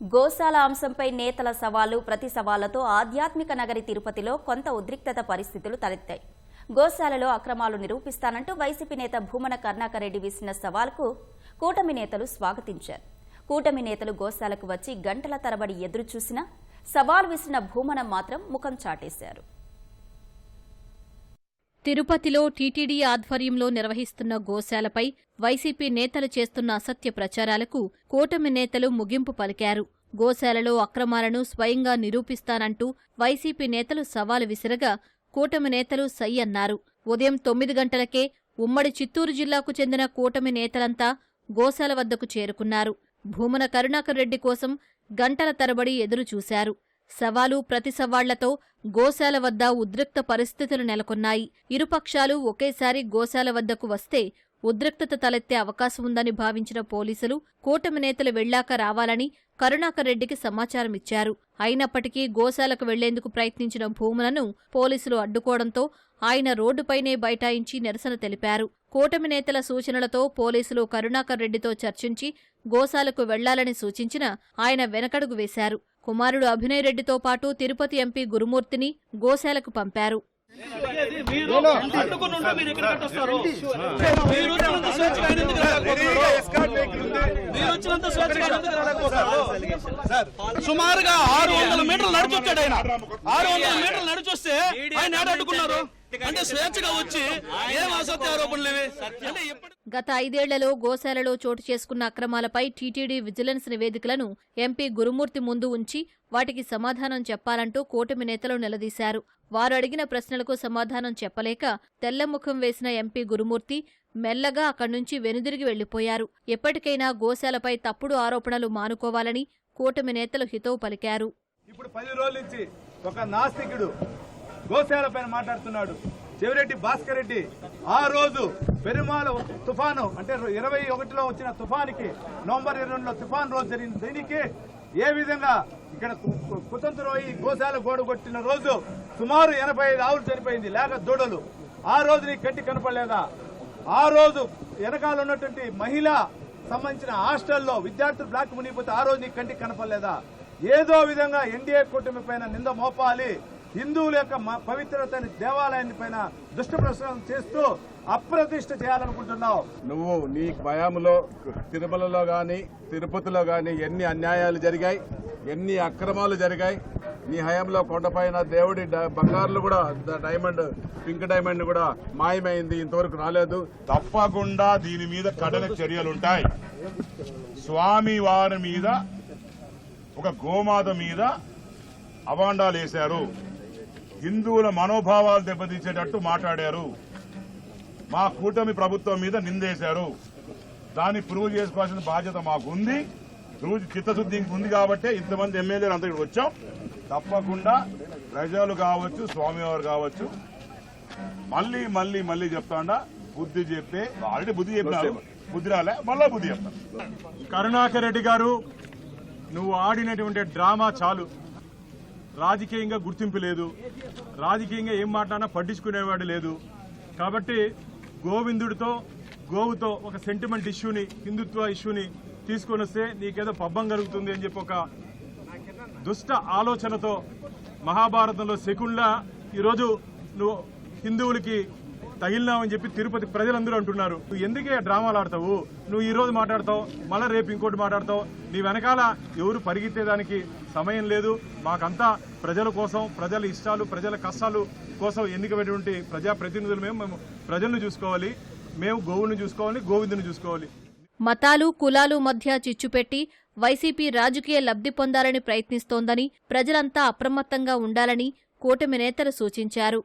గోశాల అంశంపై నేతల సవాలు ప్రతి సవాళ్ళతో ఆధ్యాత్మిక నగరి తిరుపతిలో కొంత ఉద్రిక్తత పరిస్థితులు తలెత్తాయి. గోశాలలో అక్రమాలు నిరూపిస్తానంటూ వైసీపీ నేత భూమన కరుణాకర్ రెడ్డి విసిన సవాల్కు కూటమి నేతలు స్వాగతించారు. కూటమి నేతలు గోశాలకు వచ్చి గంటల తరబడి ఎదురు చూసినా సవాల్ విసిరిన భూమన మాత్రం ముఖం చాటేశారు. తిరుపతిలో టీటీడీ ఆధ్వర్యంలో నిర్వహిస్తున్న గోశాలపై వైసీపీ నేతలు చేస్తున్న అసత్య ప్రచారాలకు కూటమి నేతలు ముగింపు పలికారు. గోశాలలో అక్రమాలను స్వయంగా నిరూపిస్తానంటూ వైసీపీ నేతలు సవాలు విసిరగా కూటమి నేతలు సై అన్నారు. ఉదయం తొమ్మిది గంటలకే ఉమ్మడి చిత్తూరు జిల్లాకు చెందిన కూటమి నేతలంతా గోశాల వద్దకు చేరుకున్నారు. భూమన కరుణాకర్ రెడ్డి కోసం గంటల తరబడి ఎదురుచూశారు. సవాలు ప్రతి సవాళ్ళతో గోశాల వద్ద ఉద్రిక్త పరిస్థితులు నెలకొన్నాయి. ఇరుపక్షాలు ఒకేసారి గోశాల వద్దకు వస్తే ఉద్రిక్తత తలెత్తే అవకాశం ఉందని భావించిన పోలీసులు కూటమి నేతలు వెళ్ళాక రావాలని కరుణాకర్ రెడ్డికి సమాచారం ఇచ్చారు. అయినప్పటికీ గోశాలకు వెళ్ళేందుకు ప్రయత్నించిన భూములను పోలీసులు అడ్డుకోవడంతో ఆయన రోడ్డుపైనే బైఠాయించి నిరసన తెలిపారు. కూటమి నేతల సూచనలతో పోలీసులు కరుణాకర్ రెడ్డితో చర్చించి గోశాలకు వెళ్ళాలని సూచించిన ఆయన వెనకడుగు వేశారు. కుమారుడు అభినయ్ రెడ్డితో పాటు తిరుపతి ఎంపీ గురుమూర్తిని గోశాలకు పంపారు? సుమారుగా ఆరు వందల మీటర్లు నడిచొచ్చాడు ఆయన. ఆరు వందల మీటర్లు నడిచొస్తే ఆయన ఏడ అడ్డుకున్నారు? అంటే స్వేచ్ఛగా వచ్చి ఏం అసత్య ఆరోపణలు ఇవి? అంటే గత ఐదేళ్ళలో గోశాలలో చోటు చేసుకున్న అక్రమాలపై టీటీడీ విజిలెన్స్ నివేదికలను ఎంపీ గురుమూర్తి ముందు ఉంచి వాటికి సమాధానం చెప్పాలంటూ కూటమి నేతలు నిలదీశారు. వారు అడిగిన ప్రశ్నలకు సమాధానం చెప్పలేక తెల్లముఖం వేసిన ఎంపీ గురుమూర్తి మెల్లగా అక్కడి నుంచి వెనుదిరిగి వెళ్ళిపోయారు ఎప్పటికైనా గోశాలపై తప్పుడు ఆరోపణలు మానుకోవాలని కూటమి నేతలు హితవు పలికారు. ఇప్పుడు పది రోజుల నుంచి ఒక నాస్తికుడు గోశాలపైన మాట్లాడుతున్నాడు. చెవిరెడ్డి భాస్కర్ రెడ్డి ఆ రోజు పెరుమాల తుఫాను అంటే ఇరవై ఒకటిలో వచ్చిన తుఫానికి నవంబర్ ఇరవై రెండులో తుఫాన్ రోజు జరిగింది. దీనికి ఏ విధంగా ఇక్కడ కు- అయి గోశాల గోడ కొట్టిన రోజు సుమారు ఎనభై ఐదు ఆవులు చనిపోయింది లేక దూడలు. ఆ రోజు నీకు కంటి కనపడలేదా? ఆ రోజు వెనకాల ఉన్నటువంటి మహిళ సంబంధించిన హాస్టల్లో విద్యార్థులు బ్లాక్ మునిగిపోతే ఆ రోజు నీకు కంటికి కనపడలేదా? ఏదో విధంగా ఎన్డీఏ కూటమి పైన నింద మోపాలి. హిందువుల యొక్క మ- పవిత్రతని దేవాలయాన్ని పైన దుష్ట ప్రసరం చేస్తూ అప్రతిష్ట చేయాలనుకుంటున్నావు. నువ్వు నీ భయంలో తిరుమలలో గాని తిరుపతిలో గాని ఎన్ని అన్యాయాలు జరిగాయి ఎన్ని అక్రమాలు జరిగాయి నీ హయాంలో కొండపైన దేవుడి డ- బంగారులు కూడా ద- డైమండ్ పింక్ డైమండ్ కూడా మాయమైంది ఇంతవరకు రాలేదు. తప్పకుండా దీని మీద కఠిన చర్యలుంటాయి స్వామి వారి మీద ఒక గోమాత మీద అవాండాలు వేశారు హిందువుల మనోభావాలు దెబ్బతీసేటట్టు మాట్లాడారు. మా కూటమి ప్రభుత్వం మీద నిందేశారు. దాన్ని ప్రూవ్ చేసుకోవాల్సిన బాధ్యత మాకు ఉంది రోజు చిత్తశుద్ధి ఇంక ఉంది కాబట్టి ఇంతమంది ఎమ్మెల్యేలు అంత ఇక్కడికి వచ్చాం. తప్పకుండా ప్రజలు కావచ్చు స్వామివారు కావచ్చు మళ్ళీ మళ్ళీ మళ్ళీ చెప్తాండా బుద్ధి చెప్పే ఆల్రెడీ బుద్ధి చెప్పినారు. బుద్ధి రాలే మళ్ళా బుద్ధి చెప్తాను కరుణాకర్ రెడ్డి గారు నువ్వు ఆడినటువంటి డ్రామా చాలు. రాజకీయంగా గుర్తింపు లేదు. రాజకీయంగా ఏం మాట్లాడినా పట్టించుకునేవాడు లేదు. కాబట్టి గోవిందుడితో గోవుతో ఒక సెంటిమెంట్ ఇష్యూని హిందుత్వ ఇష్యూని తీసుకొని వస్తే నీకేదో పబ్బం కలుగుతుంది అని చెప్పి ఒక దుష్ట ఆలోచనతో మహాభారతంలో శకుండ్లా ఈరోజు నువ్వు హిందువులకి తగిలినామని చెప్పి తిరుపతి ప్రజలందరూ అంటున్నారు. నువ్వు ఎందుకే డ్రామాలు ఆడతావు? నువ్వు ఈ రోజు మాట్లాడతావు మళ్ళీ రేపు ఇంకోటి మాట్లాడతావు. నీ వెనకాల ఎవరు పరిగెత్తేదానికి సమయం లేదు. మాకంతా ప్రజల కోసం ప్రజల ఇష్టాలు ప్రజల కష్టాలు కోసం ఎన్నికమైనటువంటి ప్రజాప్రతినిధులు మేము మేము ప్రజలను చూసుకోవాలి. మేము గోవుని చూసుకోవాలి గోవిందుని చూసుకోవాలి. మతాలు కులాలు మధ్య చిచ్చుపెట్టి వైసీపీ రాజకీయ లబ్ధి పొందాలని ప్రయత్నిస్తోందని ప్రజలంతా అప్రమత్తంగా ఉండాలని కూటమి నేతలు సూచించారు.